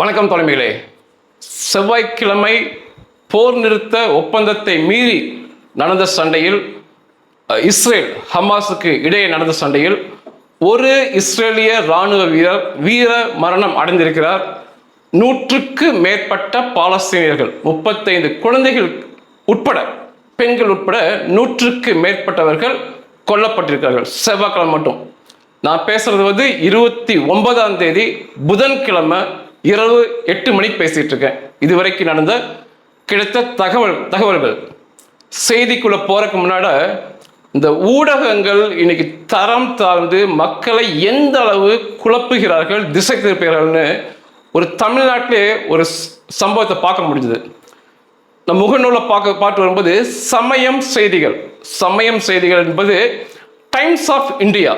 வணக்கம் தலைமைகளே. செவ்வாய்க்கிழமை போர் நிறுத்த ஒப்பந்தத்தை மீறி நடந்த சண்டையில் இஸ்ரேல் ஹமாஸுக்கு இடையே நடந்த சண்டையில் ஒரு இஸ்ரேலிய இராணுவ வீரர் வீர மரணம் அடைந்திருக்கிறார். நூற்றுக்கு மேற்பட்ட பாலஸ்தீனியர்கள் முப்பத்தைந்து குழந்தைகள் உட்பட பெண்கள் உட்பட நூற்றுக்கு மேற்பட்டவர்கள் கொல்லப்பட்டிருக்கிறார்கள். செவ்வாய்க்கிழமை மட்டும். நான் பேசுறது வந்து இருபத்தி ஒன்பதாம் தேதி புதன்கிழமை இரவு எட்டு மணிக்கு பேசிகிட்டு இருக்கேன் இதுவரைக்கும் நடந்த கிடைத்த தகவல் தகவல்கள். செய்திக்குள்ளே போகிறதுக்கு முன்னாட இந்த ஊடகங்கள் இன்னைக்கு தரம் தாழ்ந்து மக்களை எந்த அளவு குழப்புகிறார்கள் திசை திருப்புகிறார்கள்னு ஒரு தமிழ்நாட்டிலே ஒரு சம்பவத்தை பார்க்க முடிஞ்சது. நம்ம முகநூலில் பார்க்க பார்த்து வரும்போது சமயம் செய்திகள் சமயம் செய்திகள் என்பது டைம்ஸ் ஆஃப் இந்தியா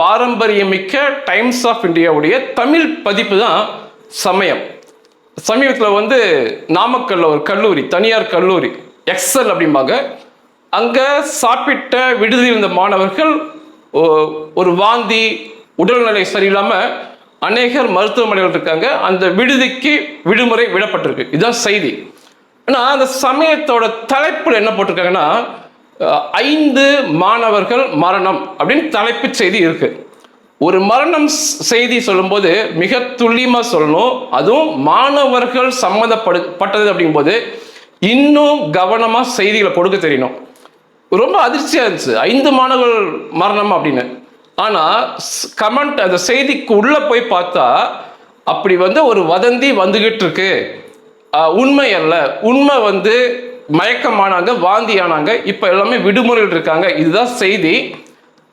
பாரம்பரியமிக்க டைம்ஸ் ஆஃப் இந்தியாவுடைய தமிழ் பதிப்பு தான் சமயம். சமீபத்தில் வந்து நாமக்கல்ல ஒரு கல்லூரி தனியார் கல்லூரி எக்ஸல் அப்படிம்பாங்க. அங்கே சாப்பிட்ட விடுதியில் இருந்த மாணவர்கள் ஒரு வாந்தி உடல்நிலை சரியில்லாமல் அநேகர் மருத்துவமனைகள் இருக்காங்க. அந்த விடுதிக்கு விடுமுறை விடப்பட்டிருக்கு. இதுதான் செய்தி. ஆனால் அந்த சமயத்தோட தலைப்பில் என்ன போட்டிருக்காங்கன்னா ஐந்து மாணவர்கள் மரணம் அப்படின்னு தலைப்பு செய்தி இருக்குது ஒரு மரணம் செய்தி சொல்லும்போது மிக துல்லியமாக சொல்லணும். அதுவும் மாணவர்கள் சம்மந்தப்படு பட்டது அப்படிங்கும்போது இன்னும் கவனமாக செய்திகளை கொடுக்க தெரியணும். ரொம்ப அதிர்ச்சியாக இருந்துச்சு. ஐந்து மாணவர்கள் மரணம் அப்படின்னு. ஆனால் கமெண்ட் அந்த செய்திக்கு உள்ளே போய் பார்த்தா அப்படி வந்து ஒரு வதந்தி வந்துகிட்டு இருக்கு. உண்மை அல்ல. உண்மை வந்து மயக்கமானாங்க வாந்தியானாங்க. இப்போ எல்லாமே விடுமுறையில் இருக்காங்க. இதுதான் செய்தி.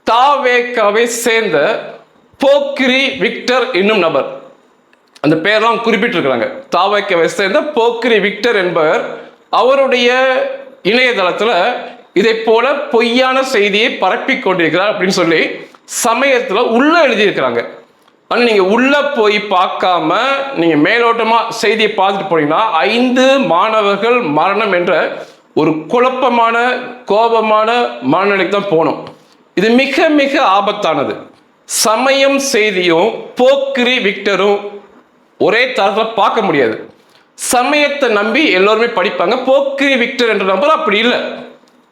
தாவேக்காவை சேர்ந்த போக்கிரி விக்டர் என்னும் நபர். அந்த பேரெல்லாம் குறிப்பிட்டிருக்கிறாங்க. தாவேக்காவை சேர்ந்த போக்கிரி விக்டர் என்பவர் அவருடைய இணையதளத்தில் இதை போல பொய்யான செய்தியை பரப்பி கொண்டிருக்கிறார் அப்படின்னு சொல்லி சமயத்தில் உள்ள எழுதியிருக்கிறாங்க. ஆனால் நீங்கள் உள்ளே போய் பார்க்காம நீங்கள் மேலோட்டமாக செய்தியை பார்த்துட்டு போனீங்கன்னா ஐந்து மாணவர்கள் மரணம் என்ற ஒரு குழப்பமான கோபமான மனநிலைக்கு தான் போகணும் இது மிக மிக ஆபத்தானது. சமயம் செய்தியும் போக்கிரி விக்டரும் ஒரே தரத்தில் பார்க்க முடியாது. சமயத்தை நம்பி எல்லோருமே படிப்பாங்க. போக்கிரி விக்டர் என்ற நம்பர் அப்படி இல்லை.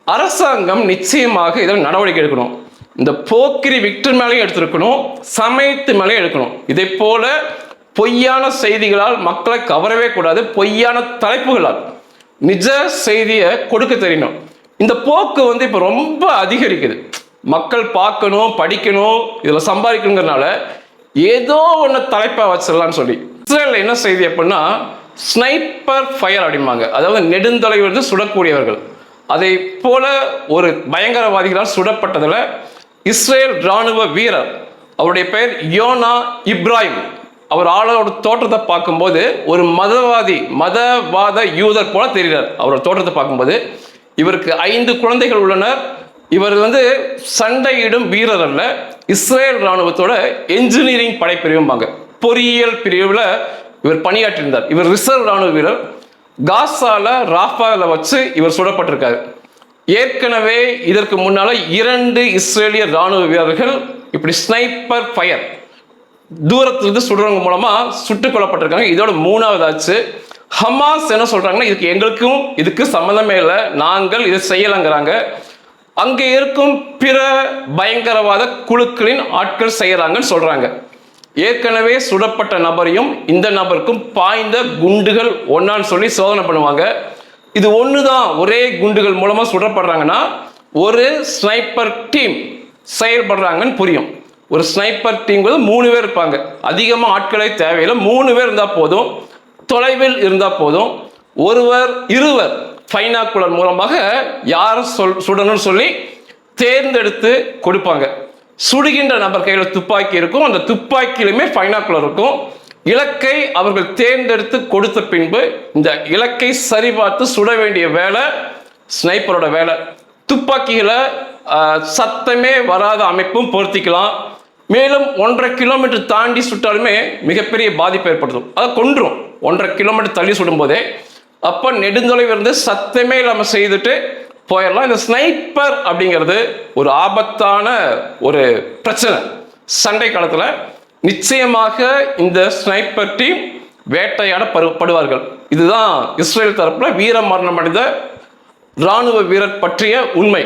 அரசாங்கம் நிச்சயமாக இதில் நடவடிக்கை எடுக்கணும். இந்த போக்கிரி விக்டர் மேலேயும் எடுத்திருக்கணும். சமயத்து மேலேயும் எடுக்கணும். இதே போல பொய்யான செய்திகளால் மக்களை கவரவே கூடாது. பொய்யான தலைப்புகளால் நிஜ செய்தியை கொடுக்க தெரியணும். இந்த போக்கு வந்து இப்போ ரொம்ப அதிகரிக்குது. மக்கள் பார்க்கணும் படிக்கணும் இதில் சம்பாதிக்கணுங்கிறனால ஏதோ ஒன்று தலைப்பாக வச்சிடலாம்னு சொல்லி. இஸ்ரேலில் என்ன செய்தி அப்படின்னா ஸ்னைப்பர் ஃபயர் அப்படிம்பாங்க. அதாவது நெடுந்தொலைவு வந்து சுடக்கூடியவர்கள். அதை போல ஒரு பயங்கரவாதிகளால் சுடப்பட்டதில் இஸ்ரேல் இராணுவ வீரர் அவருடைய பெயர் யோனா இப்ராஹிம். அவர் ஆளோட தோற்றத்தை பார்க்கும்போது ஒரு மதவாதி மதவாத யூதர் போல தெரிகிறார். அவரோட தோற்றத்தை பார்க்கும்போது இவருக்கு ஐந்து குழந்தைகள் உள்ளனர். இவர் வந்து சண்டையிடும் வீரர் அல்ல இஸ்ரேல் இராணுவத்தோட என்ஜினியரிங் படைப்பிரிவும்பாங்க. பொறியியல் பிரிவில் இவர் பணியாற்றியிருந்தார். இவர் ரிசர்வ் ராணுவ வீரர். காசால ராஃபால வச்சு இவர் சுடப்பட்டிருக்காரு. ஏற்கனவே இதற்கு முன்னால் இரண்டு இஸ்ரேலிய ராணுவ வீரர்கள் இப்படி ஸ்னைப்பர் ஃபயர் தூரத்திலிருந்து சுடுறவங்க மூலமாக சுட்டுக் கொல்லப்பட்டிருக்காங்க. இதோட மூணாவது ஆச்சு ஹமாஸ் என்ன சொல்கிறாங்கன்னா இதுக்கு எங்களுக்கும் இதுக்கு சம்மந்தமே இல்லை. நாங்கள் இதை செய்யலைங்கிறாங்க. அங்கே இருக்கும் பிற பயங்கரவாத குழுக்களின் ஆட்கள் செய்கிறாங்கன்னு சொல்றாங்க. ஏற்கனவே சுடப்பட்ட நபரையும் இந்த நபருக்கும் பாய்ந்த குண்டுகள் ஒன்னான்னு சொல்லி சோதனை பண்ணுவாங்க. இது ஒன்று தான் ஒரே குண்டுகள் மூலமாக சுடப்படுறாங்கன்னா ஒரு ஸ்னைப்பர் டீம் செயல்படுறாங்கன்னு புரியும். ஒரு ஸ்னைப்பர் டீம் மூணு பேர் இருப்பாங்க. அதிகமாக ஆட்களே தேவையில்லை. மூணு பேர் இருந்தால் போதும். தொலைவில் இருந்தால் போதும். ஒருவர் இருவர் பைனாக்குலர் மூலமாக யார் சொல் சுடணும்னு சொல்லி தேர்ந்தெடுத்து கொடுப்பாங்க. சுடுகின்ற நபர் கையில் துப்பாக்கி இருக்கும். அந்த துப்பாக்கியிலுமே பைனாக்குலர் இருக்கும். இலக்கை அவர்கள் தேர்ந்தெடுத்து கொடுத்த பின்பு இந்த இலக்கை சரிபார்த்து சுட வேண்டிய வேலை ஸ்னைப்பரோட வேலை. துப்பாக்கிகளை சத்தமே வராத அமைப்பும் பொருத்திக்கலாம். மேலும் ஒன்றரை கிலோமீட்டர் தாண்டி சுட்டாலுமே மிகப்பெரிய பாதிப்பு ஏற்படுத்தும். அதை கொன்றும் ஒன்றரை கிலோமீட்டர் தள்ளி சுடும்போதே அப்போ நெடுந்தொலைவு இருந்து சத்தமே இல்லாமல் செய்துட்டு போயிடலாம். இந்த ஸ்னைப்பர் அப்படிங்கிறது ஒரு ஆபத்தான ஒரு பிரச்சனை. சண்டை காலத்தில் நிச்சயமாக இந்த ஸ்னைப்பர் டீம் வேட்டையாடப்படுவார்கள் இதுதான் இஸ்ரேல் தரப்பில் வீர மரணம் அடைந்த இராணுவ வீரர் பற்றிய உண்மை.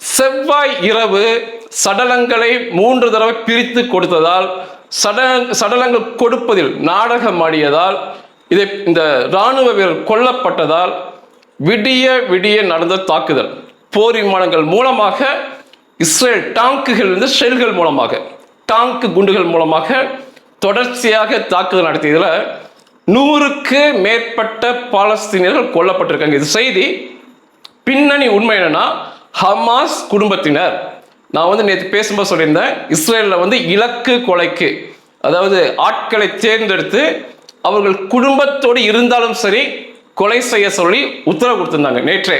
செவ்வாய் இரவு சடலங்களை மூன்று தடவை பிரித்து கொடுத்ததால் சடல சடலங்கள் கொடுப்பதில் நாடகமாடியதால் இதை இந்த இராணுவ வீரர் கொல்லப்பட்டதால் விடிய விடிய நடந்த தாக்குதல். போர் விமானங்கள் மூலமாக இஸ்ரேல் டாங்குகள் இருந்து ஷெல்கள் மூலமாக டாங்கு குண்டுகள் மூலமாக தொடர்ச்சியாக தாக்குதல் நடத்தியதில் நூறுக்கு மேற்பட்ட பாலஸ்தீனியர்கள் கொல்லப்பட்டிருக்காங்க. இது செய்தி பின்னணி உண்மை என்னன்னா ஹமாஸ் குடும்பத்தினர். நான் வந்து நேற்று பேசும்போது சொல்லியிருந்தேன் இஸ்ரேலில் வந்து இலக்கு கொலைக்கு அதாவது ஆட்களை தேர்ந்தெடுத்து அவர்கள் குடும்பத்தோடு இருந்தாலும் சரி கொலை செய்ய சொல்லி உத்தரவு கொடுத்துருந்தாங்க நேற்றே.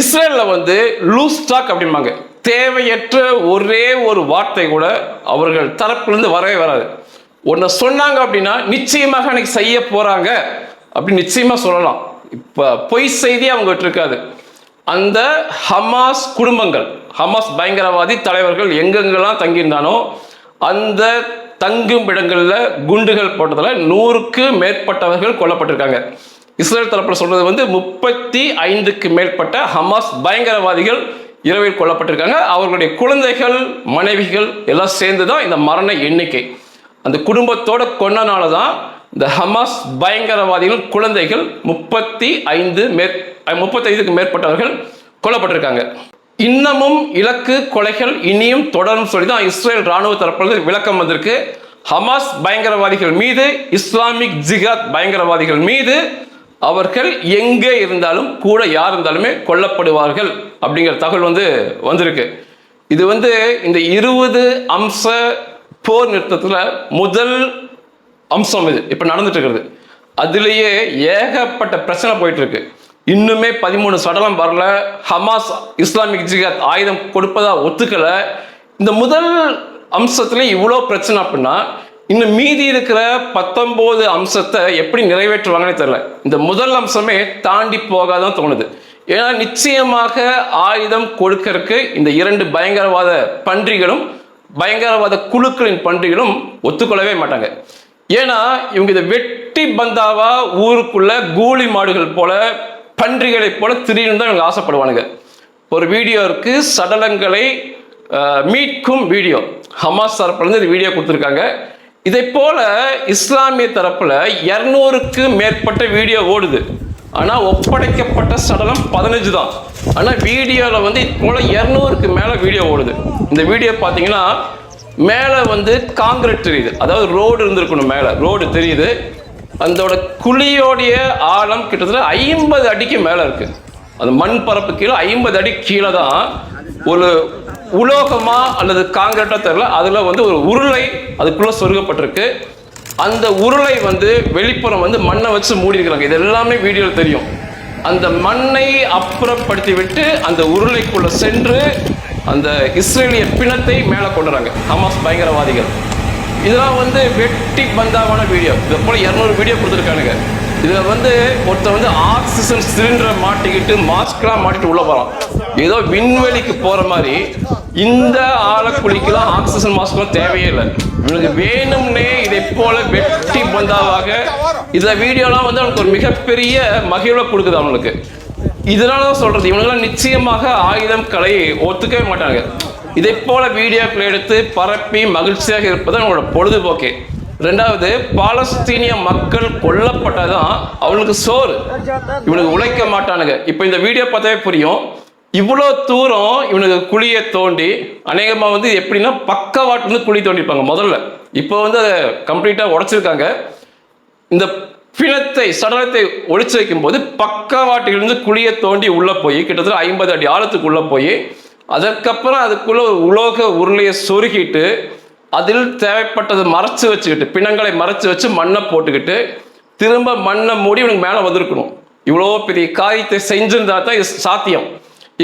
இஸ்ரேலில் வந்து லூஸ் அப்படிம்பாங்க. தேவையற்ற ஒரே ஒரு வார்த்தை கூட அவர்கள் தரப்புலேருந்து வரவே வராது. ஒன்றை சொன்னாங்க அப்படின்னா நிச்சயமாக அன்னைக்கு செய்ய போகிறாங்க அப்படின்னு நிச்சயமாக சொல்லலாம். இப்போ பொய் செய்தி அவங்ககிட்ட இருக்காது. அந்த ஹமாஸ் குடும்பங்கள் ஹமாஸ் பயங்கரவாதி தலைவர்கள் எங்கெங்கெல்லாம் தங்கியிருந்தானோ அந்த தங்கும் இடங்களில் குண்டுகள் போட்டதில் நூறுக்கு மேற்பட்டவர்கள் கொல்லப்பட்டிருக்காங்க. இஸ்ரேல் தரப்பில் சொல்றது வந்து முப்பத்தி ஐந்துக்கு மேற்பட்ட ஹமாஸ் பயங்கரவாதிகள் இரவில் கொல்லப்பட்டிருக்காங்க. அவர்களுடைய குழந்தைகள் மனைவிகள் எல்லாம் சேர்ந்து தான் இந்த மரண எண்ணிக்கை. அந்த குடும்பத்தோட கொன்னனால தான் இந்த ஹமாஸ் பயங்கரவாதிகள் குழந்தைகள் முப்பத்தி ஐந்து மேற் முப்பத்தைந்துக்கு மேற்பட்டவர்கள் கொல்லப்பட்டிருக்காங்க. இன்னமும் இலக்கு கொலைகள் இனியும் தொடரும் சொல்லி தான் இஸ்ரேல் ராணுவ தரப்பிலிருந்து விளக்கம் வந்திருக்கு. ஹமாஸ் பயங்கரவாதிகள் மீது இஸ்லாமிக் ஜிகாத் பயங்கரவாதிகள் மீது அவர்கள் எங்கே இருந்தாலும் கூட யார் இருந்தாலுமே கொல்லப்படுவார்கள் அப்படிங்கிற தகவல் வந்து வந்திருக்கு. இது வந்து இந்த இருபது அம்ச போர் நிறுத்தத்தில் முதல் அம்சம் இது. இப்போ நடந்துட்டு இருக்கிறது அதுலேயே ஏகப்பட்ட பிரச்சனை போயிட்டு இருக்கு. இன்னுமே பதிமூணு சடலம் வரல. ஹமாஸ் இஸ்லாமிக் ஜிகாத் ஆயுதம் கொடுப்பதா ஒத்துக்கல. இந்த முதல் அம்சத்துல இவ்வளோ பிரச்சனை அப்படின்னா இன்னும் மீதி இருக்கிற பத்தொன்பது அம்சத்தை எப்படி நிறைவேற்றுவாங்கன்னு தெரியல. இந்த முதல் அம்சமே தாண்டி போகாதான் தோணுது. ஏன்னா நிச்சயமாக ஆயுதம் கொடுக்கறதுக்கு இந்த இரண்டு பயங்கரவாத பன்றிகளும் பயங்கரவாத குழுக்களின் பன்றிகளும் ஒத்துக்கொள்ளவே மாட்டாங்க. ஏன்னா இவங்க இதை வெட்டி பந்தாவா ஊருக்குள்ள கூலி மாடுகள் போல பன்றிகளைப் போல திடீர்னு தான் இவங்க ஆசைப்படுவானுங்க. ஒரு வீடியோ இருக்கு சடலங்களை மீட்கும் வீடியோ ஹமாஸ் தரப்புலேருந்து இந்த வீடியோ கொடுத்துருக்காங்க. இதை போல இஸ்லாமிய தரப்புல இரநூறுக்கு மேற்பட்ட வீடியோ ஓடுது. ஆனால் ஒப்படைக்கப்பட்ட சடலம் பதினஞ்சு தான். ஆனால் வீடியோவில் வந்து இது போல் இரநூறுக்கு மேலே வீடியோ ஓடுது. இந்த வீடியோ பார்த்தீங்கன்னா மேலே வந்து காங்கிரீட் தெரியுது. அதாவது ரோடு இருந்திருக்கணும் மேலே. ரோடு தெரியுது. அதோட குழியோடைய ஆழம் கிட்டத்தட்ட ஐம்பது அடிக்கு மேலே இருக்கு. அந்த மண் பரப்பு கீழே ஐம்பது அடி கீழே தான் ஒரு உலோகமா அல்லது காங்கிரட்டா தெரியல. அதில் வந்து ஒரு உருளை அதுக்குள்ள சொருகப்பட்டிருக்கு. அந்த உருளை வந்து வெளிப்புறம் வந்து மண்ணை வச்சு மூடி இருக்கிறாங்க இது எல்லாமே வீடியோவில் தெரியும். அந்த மண்ணை அப்புறப்படுத்தி விட்டு அந்த உருளைக்குள்ளே சென்று அந்த இஸ்ரேலிய பிணத்தை மேலே கொண்டுறாங்க. ஹமாஸ் பயங்கரவாதிகள். இதெல்லாம் வந்து வெட்டி பந்தாவான வீடியோ இதை போல் இரநூறு வீடியோ கொடுத்துருக்கானுங்க. இதில் வந்து ஒருத்தர் வந்து ஆக்சிஜன் சிலிண்டரை மாட்டிக்கிட்டு மாஸ்க்லாம் மாட்டிட்டு உள்ளே போகிறான் ஏதோ விண்வெளிக்கு போகிற மாதிரி இந்த ஆழக்குழிக்கெல்லாம் ஆக்சிஜன் மாஸ்க்லாம் தேவையே இல்லை. இவனுக்கு வேணும்னே இதை போல வெட்டி பந்தாவாக இந்த வீடியோலாம் வந்து அவனுக்கு ஒரு மிகப்பெரிய மகிழ்வை கொடுக்குது அவனுக்கு. இதனால தான் சொல்கிறது இவனுக்கெல்லாம் நிச்சயமாக ஆயுதம் கலை ஒத்துக்கவே மாட்டாங்க இதை போல வீடியோக்கள் எடுத்து பரப்பி மகிழ்ச்சியாக இருப்பது அவங்களோட பொழுதுபோக்கு. ரெண்டாவது பாலஸ்தீனிய மக்கள் கொல்லப்பட்டதான் அவனுக்கு சோறு. இவனுக்கு உழைக்க மாட்டானுங்க. இப்போ இந்த வீடியோ பார்த்தாவே புரியும். இவ்வளோ தூரம் இவனுக்கு குழியை தோண்டி அநேகமாக வந்து எப்படின்னா பக்கவாட்டுலேருந்து குழி தோண்டிப்பாங்க முதல்ல. இப்போ வந்து அதை கம்ப்ளீட்டாக உடைச்சிருக்காங்க. இந்த பிணத்தை சடலத்தை ஒழிச்சு வைக்கும்போது பக்கவாட்டிலிருந்து குழியை தோண்டி உள்ளே போய் கிட்டத்தட்ட ஐம்பது அடி ஆழத்துக்கு உள்ளே போய் அதற்கப்புறம் அதுக்குள்ள ஒரு உலோக உருளையை சொருகிட்டு அதில் தேவைப்பட்டதை மறைச்சு வச்சுக்கிட்டு பிணங்களை மறைச்சு வச்சு மண்ணை போட்டுக்கிட்டு திரும்ப மண்ணை மூடி இவனுக்கு மேலே வந்திருக்கணும். இவ்வளோ பெரிய காரியத்தை செஞ்சிருந்தா தான் இது சாத்தியம்.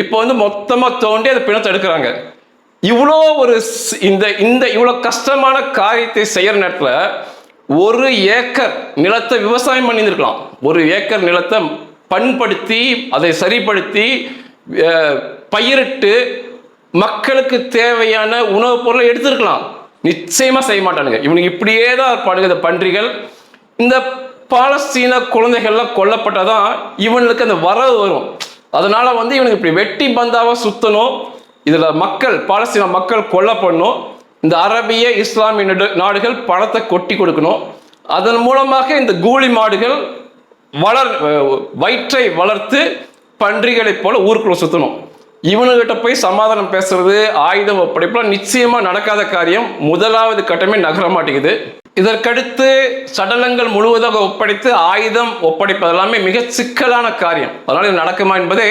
இப்போ வந்து மொத்தமாக தோண்டி அந்த பிணத்தை எடுக்கிறாங்க. இவ்வளோ ஒரு இந்த இந்த இவ்வளோ கஷ்டமான காரியத்தை செய்கிற நேரத்தில் ஒரு ஏக்கர் நிலத்தை விவசாயம் பண்ணியிருக்கலாம் ஒரு ஏக்கர் நிலத்தை பண்படுத்தி அதை சரிப்படுத்தி பயிரிட்டு மக்களுக்கு தேவையான உணவுப் பொருளை எடுத்திருக்கலாம். நிச்சயமா செய்ய மாட்டானுங்க. இவனுக்கு இப்படியே தான் இருப்பானுங்க இந்த பன்றிகள். இந்த பாலஸ்தீன குழந்தைகள்லாம் கொல்லப்பட்டாதான் இவனுக்கு அந்த வரவு வரும். அதனால வந்து இவனுக்கு இப்படி வெட்டி பந்தாவா சுத்தணும். இதுல மக்கள் பாலஸ்தீன மக்கள் கொல்லப்படணும். இந்த அரபிய இஸ்லாமிய நடு- நாடுகள் பணத்தை கொட்டி கொடுக்கணும். அதன் மூலமாக இந்த கூலி மாடுகள் வளர் வயிற்றை வளர்த்து பன்றிகளைப் போல ஊருக்குள்ள சுத்தணும். இவனுகிட்ட போய் சமாதானம் பேசுறது ஆயுதம் ஒப்படைப்புலாம் நிச்சயமா நடக்காத காரியம் முதலாவது கட்டமே நகர மாட்டேங்குது. இதற்கடுத்து சடலங்கள் முழுவதாக ஒப்படைத்து ஆயுதம் ஒப்படைப்பது எல்லாமே மிக சிக்கலான காரியம். அதனால இது நடக்குமா என்பதே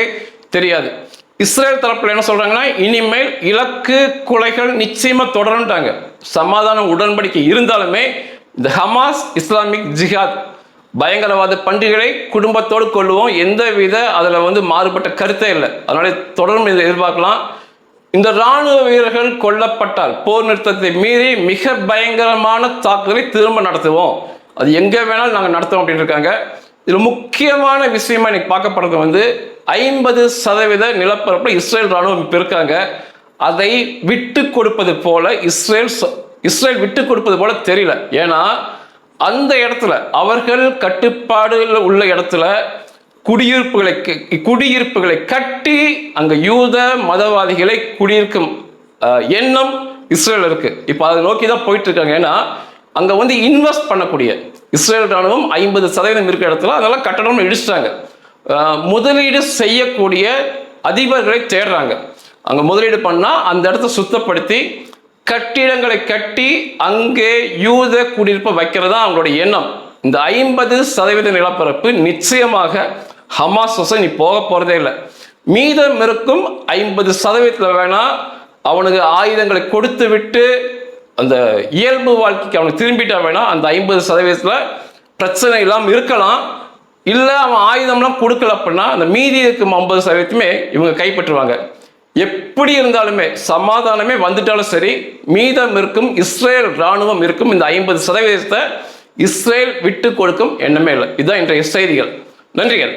தெரியாது. இஸ்ரேல் தரப்புல என்ன சொல்றாங்கன்னா இனிமேல் இலக்கு கொலைகள் நிச்சயமா தொடரும்ட்டாங்க. சமாதான உடன்படிக்கை இருந்தாலுமே இந்த ஹமாஸ் இஸ்லாமிக் ஜிஹாத் பயங்கரவாத பண்டிகளை குடும்பத்தோடு கொள்ளுவோம். எந்தவித அதில் வந்து மாறுபட்ட கருத்தே இல்லை. அதனால தொடர்ந்து இதை எதிர்பார்க்கலாம். இந்த ராணுவ வீரர்கள் கொல்லப்பட்டால் போர் நிறுத்தத்தை மீறி மிக பயங்கரமான தாக்குதலை திரும்ப நடத்துவோம். அது எங்கே வேணாலும் நாங்கள் நடத்துவோம் அப்படின்னு இருக்காங்க. இதில் முக்கியமான விஷயமா இன்னைக்கு பார்க்கப்படுறது வந்து ஐம்பது சதவீத நிலப்பரப்பில் இஸ்ரேல் ராணுவம் இப்போ இருக்காங்க. அதை விட்டு கொடுப்பது போல இஸ்ரேல் இஸ்ரேல் விட்டு கொடுப்பது போல தெரியல. ஏன்னா அந்த இடத்துல அவர்கள் கட்டுப்பாடுகள் உள்ள இடத்துல குடியிருப்புகளை குடியிருப்புகளை கட்டி அங்க யூத மதவாதிகளை குடியிருக்கும் எண்ணம் இஸ்ரேல் இருக்கு. இப்போ அதை நோக்கி தான் போயிட்டு இருக்காங்க ஏன்னா அங்க வந்து இன்வெஸ்ட் பண்ணக்கூடிய இஸ்ரேல் ராணுவம் ஐம்பது சதவீதம் இருக்கிற இடத்துல அதெல்லாம் கட்டணம் இடிச்சிட்டாங்க. முதலீடு செய்யக்கூடிய அதிபர்களை தேடுறாங்க. அங்க முதலீடு பண்ணா அந்த இடத்த சுத்தப்படுத்தி கட்டிடங்களை கட்டி அங்கே யூத குடியிருப்பை வைக்கிறதா அவங்களோட எண்ணம். இந்த ஐம்பது சதவீத நிலப்பரப்பு நிச்சயமாக ஹமாஸ் நீ போக போறதே இல்லை. மீதம் இருக்கும் ஐம்பது சதவீதத்தில் வேணா அவனுக்கு ஆயுதங்களை கொடுத்து விட்டு அந்த இயல்பு வாழ்க்கைக்கு அவனுக்கு திரும்பிட்டா வேணா அந்த ஐம்பது சதவீதத்தில் பிரச்சனை இல்லாமல் இருக்கலாம். இல்லை அவன் ஆயுதம்லாம் கொடுக்கல அப்படின்னா அந்த மீதி இருக்கும் ஐம்பது சதவீதத்துமே இவங்க கைப்பற்றுவாங்க. எப்படி இருந்தாலுமே சமாதானமே வந்துட்டாலும் சரி மீதம் இருக்கும் இஸ்ரேல் ராணுவம் இருக்கும் இந்த ஐம்பது சதவீதத்தை இஸ்ரேல் விட்டு கொடுக்கும் எண்ணமே இல்லை. இதுதான் இன்றைய செய்திகள். நன்றிகள்.